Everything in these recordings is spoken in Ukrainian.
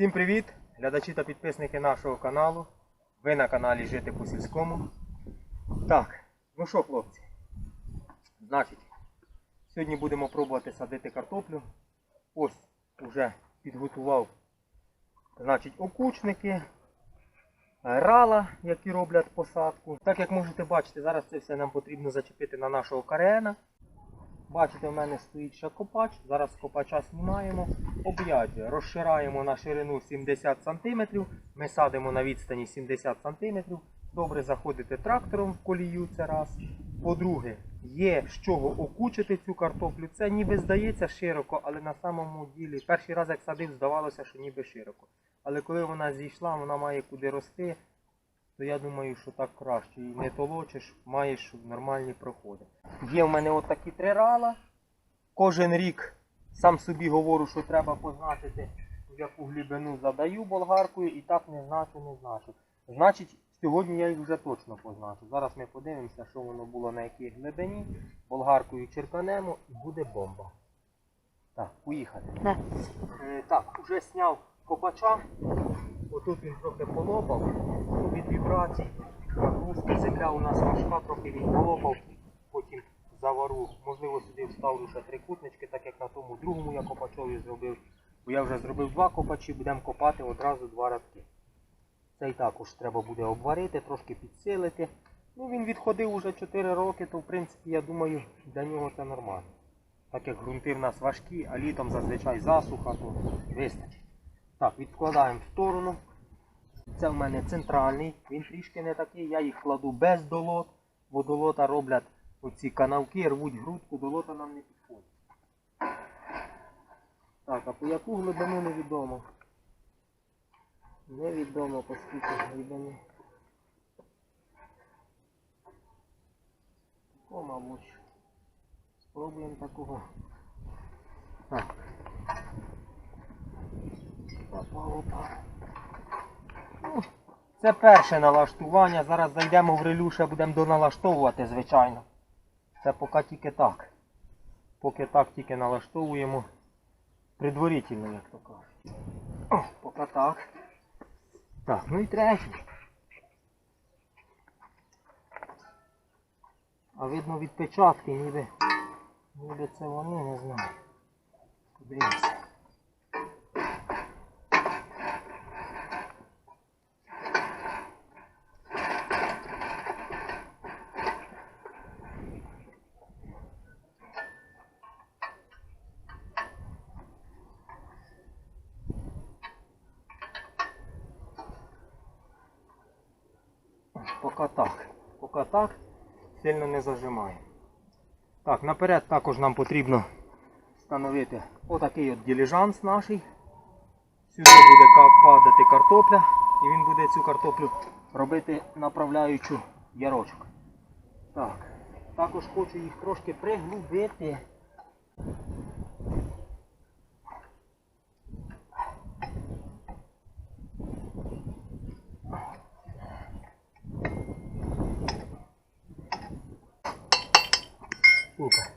Всім привіт, глядачі та підписники нашого каналу. Ви на каналі Жити по сільському. Так, ну що, хлопці? Значить, сьогодні будемо пробувати садити картоплю. Ось вже підготував значить, окучники, рала, які роблять посадку. Так як можете бачити, зараз це все нам потрібно зачепити на нашого карена. Бачите, в мене стоїть ще копач. Зараз копача знімаємо. Об'яття розшираємо на ширину 70 см. Ми садимо на відстані 70 см. Добре заходите трактором в колію, це раз. По-друге, є з чого окучити цю картоплю. Це ніби здається широко, але на самому ділі, перший раз як садив, здавалося, що ніби широко. Але коли вона зійшла, вона має куди рости, то я думаю, що так краще. І не толочиш, маєш нормальні проходи. Є в мене отакі три рала. Кожен рік сам собі говорю, що треба позначити, в яку глибину задаю болгаркою, і так не значу, не значу. Значить, сьогодні я їх вже точно позначу. Зараз ми подивимося, що воно було на якій глибині. Болгаркою черканемо і буде бомба. Так, поїхали. Е, так, вже зняв копача. Отут він трохи полопав. Від вібрацій, нагрузки. Земля у нас важка, трохи він полопав. Потім завару. Можливо, сюди вставлю ще трикутнички, так як на тому другому я копачові зробив. Бо я вже зробив два копачі, будемо копати одразу два радки. Цей також треба буде обварити, трошки підсилити. Ну, він відходив уже 4 роки, то в принципі, я думаю, для нього це нормально. Так як ґрунти в нас важкі, а літом зазвичай засуха, то вистачить. Так, відкладаємо в сторону. Це в мене центральний, він трішки не такий, я їх кладу без долот, бо долота роблять оці канавки, рвуть грудку, долота нам не підходить. Так, а по яку глибину невідомо. Невідомо по скільки глибини. О, мабуть. Спробуємо такого. Так. Опа, опа. Ну, Це перше налаштування. Зараз зайдемо в релюша, будемо доналаштовувати, звичайно. Це поки тільки так. Поки так тільки налаштовуємо. Предварительно, як то кажуть. О, поки так. Так, ну і третє. А видно відпечатки, ніби, ніби це вони, не знаю. Подивимося. Поки так. Поки так. Сильно не зажимає. Так, наперед також нам потрібно встановити отакий от діліжанс наш. Сюди буде падати картопля і він буде цю картоплю робити направляючу ярочок. Так. Також хочу їх трошки приглубити. Супер.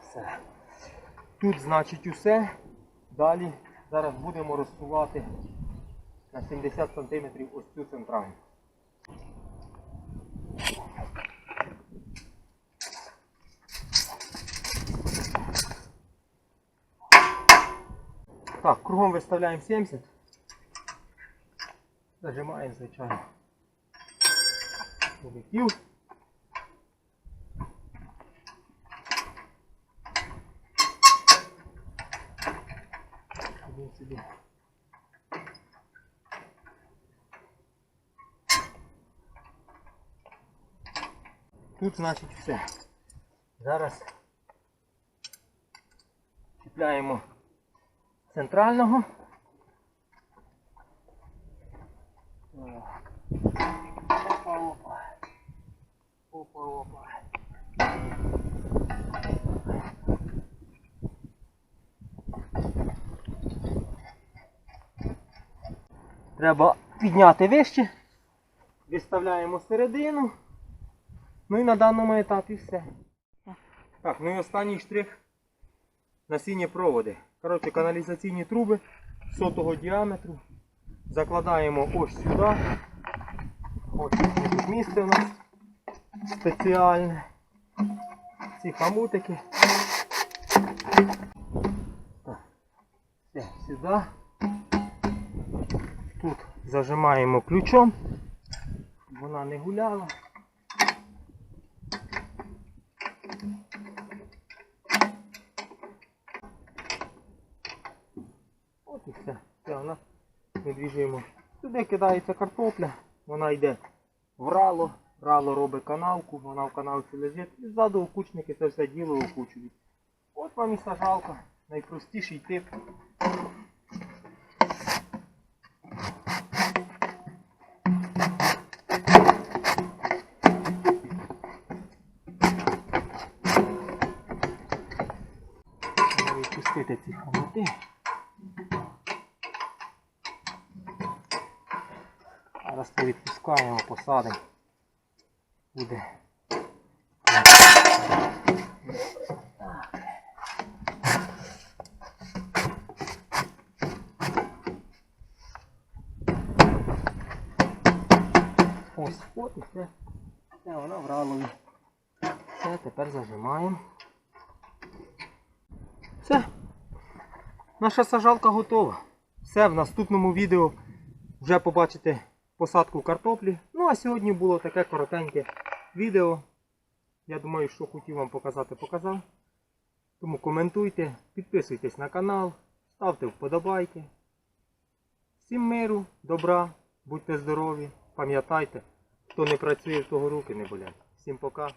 Все. Тут, значить, усе. Далі зараз будемо розсувати на 70 см ось цю центральну. Так, кругом виставляємо 70. Зажимаємо, звичайно. Собі. Тут, значить, все. Зараз чіпляємо центрального. Опа, опа. Треба підняти вище. Виставляємо середину. Ну і на даному етапі все. Так, ну і останній штрих. насіння проводи. Коротше, каналізаційні труби сотого діаметру. Закладаємо ось сюди. Ось тут місце у нас спеціальне. Ці хамутики. Все, сюди. Тут зажимаємо ключом, вона не гуляла. От і все. Все, вона відвіжуємо. Сюди кидається картопля, вона йде в рало, рало робить канавку, вона в канавці лежить і ззаду окучники це все діло окучують. От вам і сажалка, найпростіший тип. Відпустити ці хомути. Зараз ми відпускаємо, посадимо. Буде. Ось, от і все. Все, вона в ралові. Все, тепер зажимаємо. Все. Наша сажалка готова. Все, в наступному відео вже побачите посадку картоплі. Ну а сьогодні було таке коротеньке відео. Я думаю, що хотів вам показати, показав. Тому коментуйте, підписуйтесь на канал, ставте вподобайки. Всім миру, добра, будьте здорові, пам'ятайте, хто не працює, того руки не болять. Всім пока.